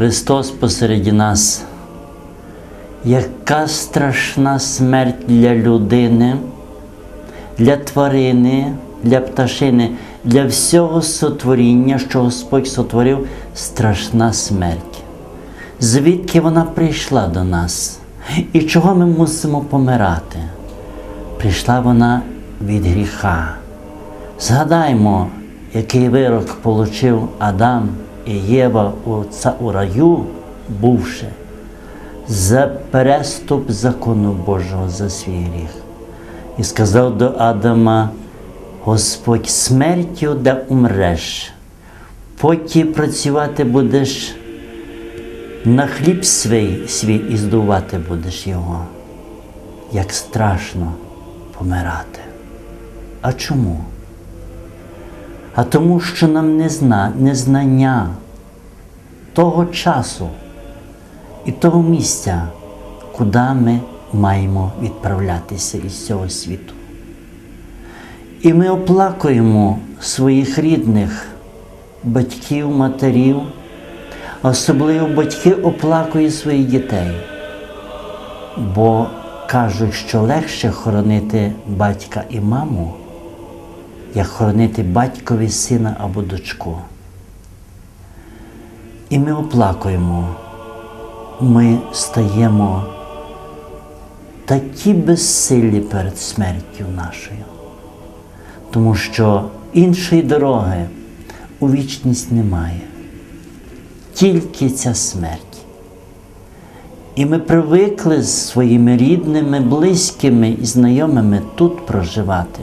Христос посереді нас. Яка страшна смерть для людини, для тварини, для пташини, для всього сотворіння, що Господь сотворив, страшна смерть. Звідки вона прийшла до нас? І чого ми мусимо помирати? Прийшла вона від гріха. Згадаймо, який вирок получив Адам Єва у, ца- у раю, бувши, за переступ закону Божого за свій гріх. І сказав до Адама, Господь смертю де умреш, поті працювати будеш, на хліб свій, свій і здувати будеш його. Як страшно помирати. А чому? А тому, що нам не зна, незнання того часу і того місця, куди ми маємо відправлятися із цього світу. І ми оплакуємо своїх рідних, батьків, матерів, особливо батьки оплакують своїх дітей, бо кажуть, що легше хоронити батька і маму як хоронити батькові сина або дочку. І ми оплакуємо, ми стаємо такі безсилі перед смертю нашою, тому що іншої дороги у вічність немає, тільки ця смерть. І ми привикли з своїми рідними, близькими і знайомими тут проживати.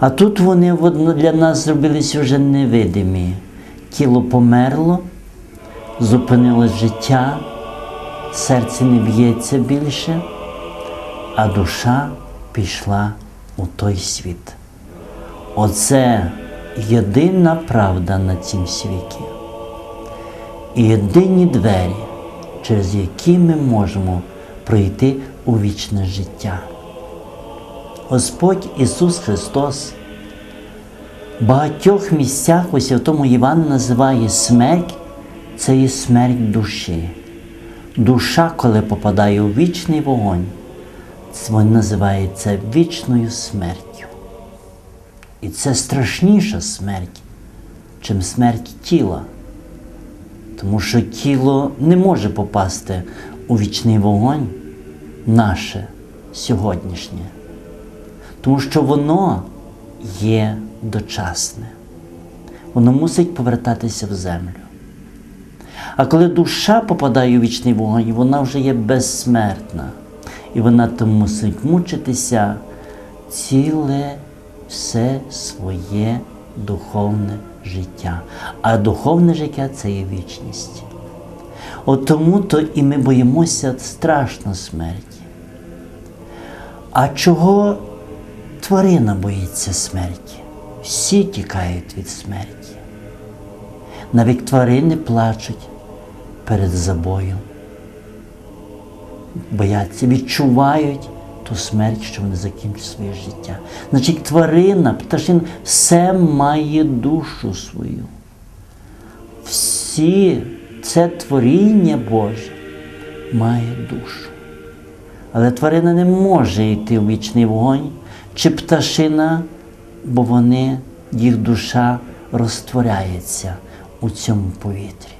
А тут вони для нас зробилися вже невидимі. Тіло померло, зупинилось життя, серце не б'ється більше, а душа пішла у той світ. Оце єдина правда на цім світі. І єдині двері, через які ми можемо пройти у вічне життя. Господь Ісус Христос в багатьох місцях у Святому Івану називає смерть це є смерть душі. Душа, коли попадає у вічний вогонь, це він називає це вічною смертю. І це страшніша смерть, чим смерть тіла. Тому що тіло не може попасти у вічний вогонь наше сьогоднішнє тому що воно є дочасне. Воно мусить повертатися в землю. А коли душа попадає у вічний вогонь, вона вже є безсмертна. І вона там мусить мучитися ціле все своє духовне життя. А духовне життя це є вічність. От тому то і ми боїмося страшно смерті. А чого тварина боїться смерті? Всі тікають від смерті. Навіть тварини плачуть перед забоєм. Бояться, відчувають ту смерть, що вони закінчать своє життя. Значить, тварина, пташин, все має душу свою. Всі це творіння Боже має душу. Але тварина не може йти в вічний вогонь, чи пташина, бо вони, їх душа розтворяється у цьому повітрі.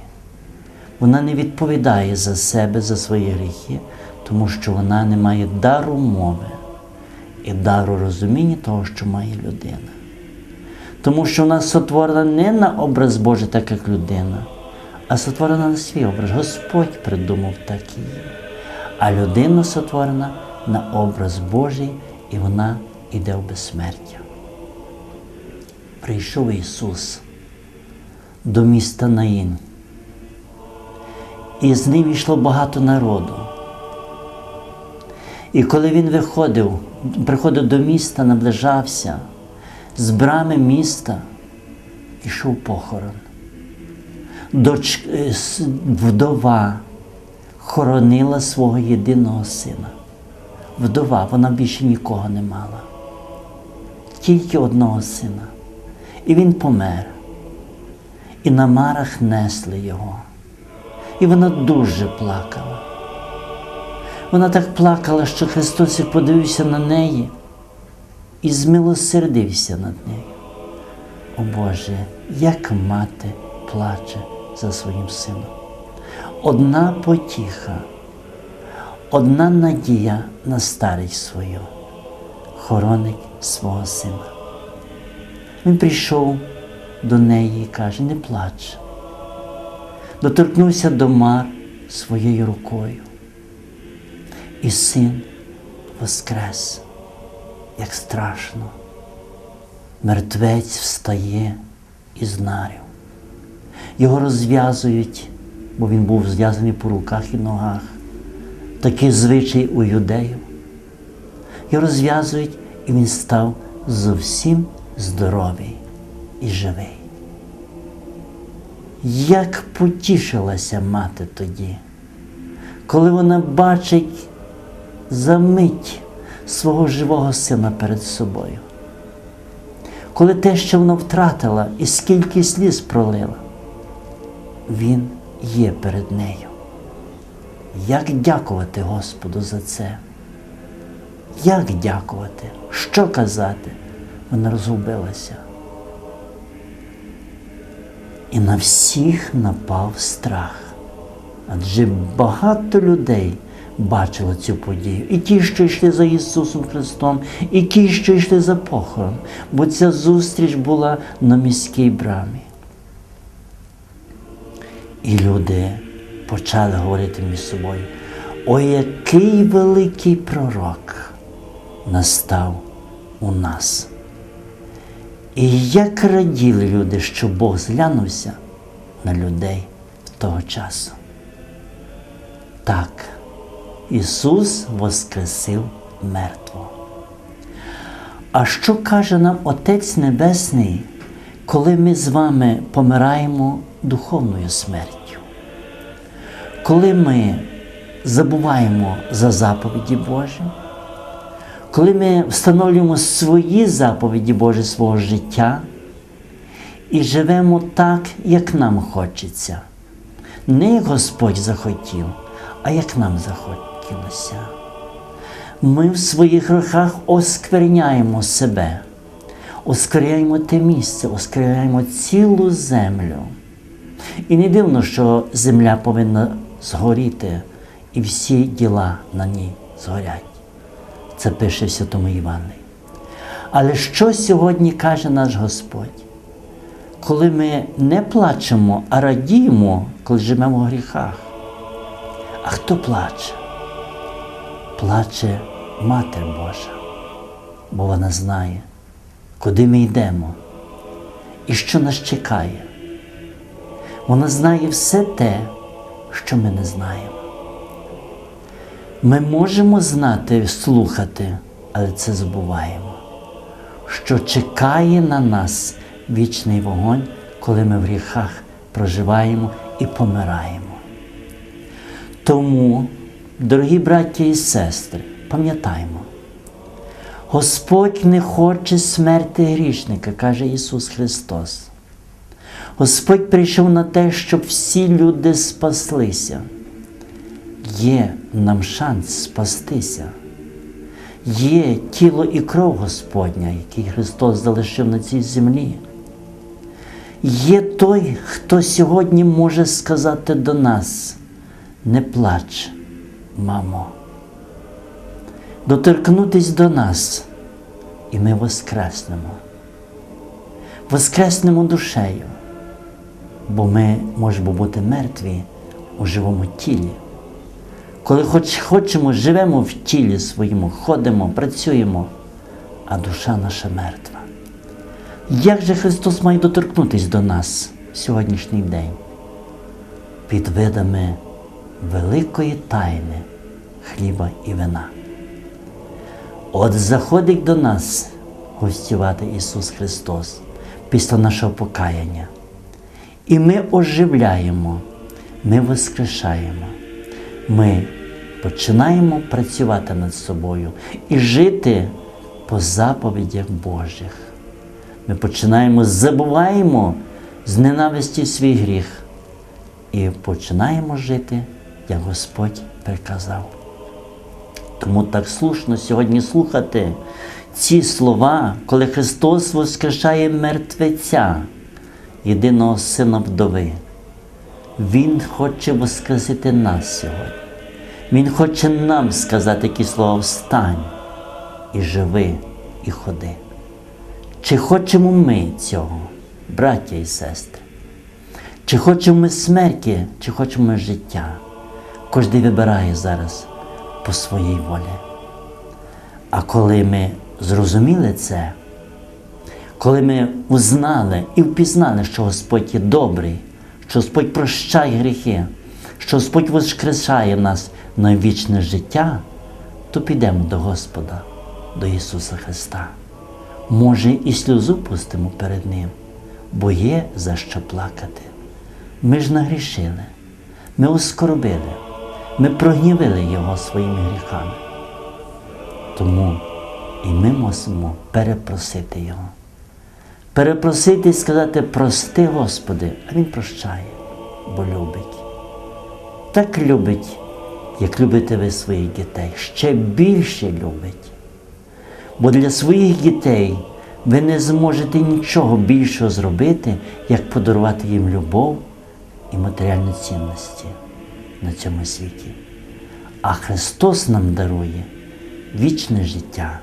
Вона не відповідає за себе, за свої гріхи, тому що вона не має дару мови і дару розуміння того, що має людина. Тому що вона сотворена не на образ Божий, так як людина, а сотворена на свій образ. Господь придумав так є. А людина сотворена на образ Божий, і вона йде в безсмертя. Прийшов Ісус до міста Наїн. І з ним йшло багато народу. І коли він виходив, приходив до міста, наближався, з брами міста йшов похорон. Доч... е, Вдова хоронила свого єдиного сина. Вдова, вона більше нікого не мала. Тільки одного сина. І він помер. І на марах несли його. І вона дуже плакала. Вона так плакала, що Христос подивився на неї і змилосердився над нею. О Боже, як мати плаче за своїм сином. Одна потіха, одна надія на старість свою хоронить свого сина. Він прийшов до неї і каже, не плач. Доторкнувся до мар своєю рукою. І син воскрес, як страшно. Мертвець встає із нарів. Його розв'язують, бо він був зв'язаний по руках і ногах. Такий звичай у юдеїв. Його розв'язують, і він став зовсім здоровий і живий. Як потішилася мати тоді, коли вона бачить за мить свого живого сина перед собою, коли те, що вона втратила, і скільки сліз пролила, він є перед нею. Як дякувати Господу за це? Як дякувати? Що казати? Вона розгубилася. І на всіх напав страх. Адже багато людей бачило цю подію. І ті, що йшли за Ісусом Христом, і ті, що йшли за похорон, бо ця зустріч була на міській брамі. І люди почали говорити між собою, о, який великий пророк настав у нас. І як раділи люди, що Бог зглянувся на людей того часу. Так, Ісус воскресив мертвого. А що каже нам Отець Небесний, коли ми з вами помираємо духовною смертю? Коли ми забуваємо за заповіді Божі? Коли ми встановлюємо свої заповіді Божі свого життя і живемо так, як нам хочеться. Не як Господь захотів, а як нам захотілося. Ми в своїх грехах оскверняємо себе, оскверняємо те місце, оскверняємо цілу землю. І не дивно, що земля повинна згоріти, і всі діла на ній згорять. Це пише в Святому Івані. Але що сьогодні каже наш Господь? Коли ми не плачемо, а радіємо, коли живемо в гріхах. А хто плаче? Плаче Матір Божа, бо вона знає, куди ми йдемо і що нас чекає. Вона знає все те, що ми не знаємо. Ми можемо знати, слухати, але це забуваємо, що чекає на нас вічний вогонь, коли ми в гріхах проживаємо і помираємо. Тому, дорогі браття і сестри, пам'ятаймо, Господь не хоче смерти грішника, каже Ісус Христос. Господь прийшов на те, щоб всі люди спаслися є нам шанс спастися. Є тіло і кров Господня, який Христос залишив на цій землі. Є той, хто сьогодні може сказати до нас, не плач, мамо, доторкнутись до нас, і ми воскреснемо. Воскреснемо душею, бо ми можемо бути мертві у живому тілі. Коли хоч хочемо, живемо в тілі своєму, ходимо, працюємо, а душа наша мертва. Як же Христос має доторкнутися до нас в сьогоднішній день? Під видами великої тайни хліба і вина. От заходить до нас гостювати Ісус Христос після нашого покаяння. І ми оживляємо, ми воскрешаємо. Ми починаємо працювати над собою і жити по заповідях Божих. Ми починаємо, забуваємо з ненависті свій гріх і починаємо жити, як Господь приказав. Тому так слушно сьогодні слухати ці слова, коли Христос воскрешає мертвеця, єдиного сина вдови. Він хоче воскресити нас сьогодні. Він хоче нам сказати такі слова встань і живи, і ходи. Чи хочемо ми цього, браття і сестри? Чи хочемо ми смерті, чи хочемо ми життя? Кожен вибирає зараз по своїй волі. А коли ми зрозуміли це, коли ми узнали і впізнали, що Господь є добрий, що Господь прощає гріхи, що Господь воскрешає нас на вічне життя, то підемо до Господа, до Ісуса Христа. Може, і сльозу пустимо перед Ним, бо є за що плакати. Ми ж нагрішили, ми оскорбили, ми прогнівили Його своїми гріхами. Тому і ми мусимо перепросити Його. Перепросити і сказати прости, Господи, а Він прощає, бо любить. Так любить, як любите ви своїх дітей, ще більше любить. Бо для своїх дітей ви не зможете нічого більшого зробити, як подарувати їм любов і матеріальні цінності на цьому світі. А Христос нам дарує вічне життя,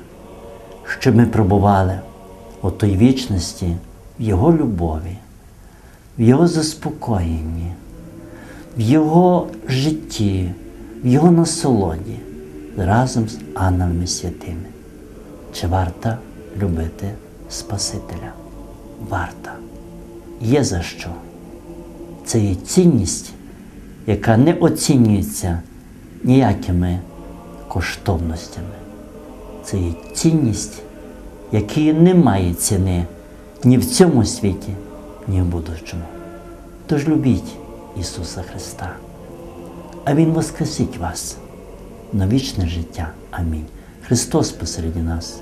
щоб ми пробували у той вічності в Його любові, в Його заспокоєнні, в Його житті, Його насолоді разом з ангелами святими. Чи варта любити Спасителя? Варта. Є за що. Це є цінність, яка не оцінюється ніякими коштовностями. Це є цінність, якої немає ціни ні в цьому світі, ні в будущому. Тож любіть Ісуса Христа, а Він воскресить вас на вічне життя. Амінь. Христос посеред нас.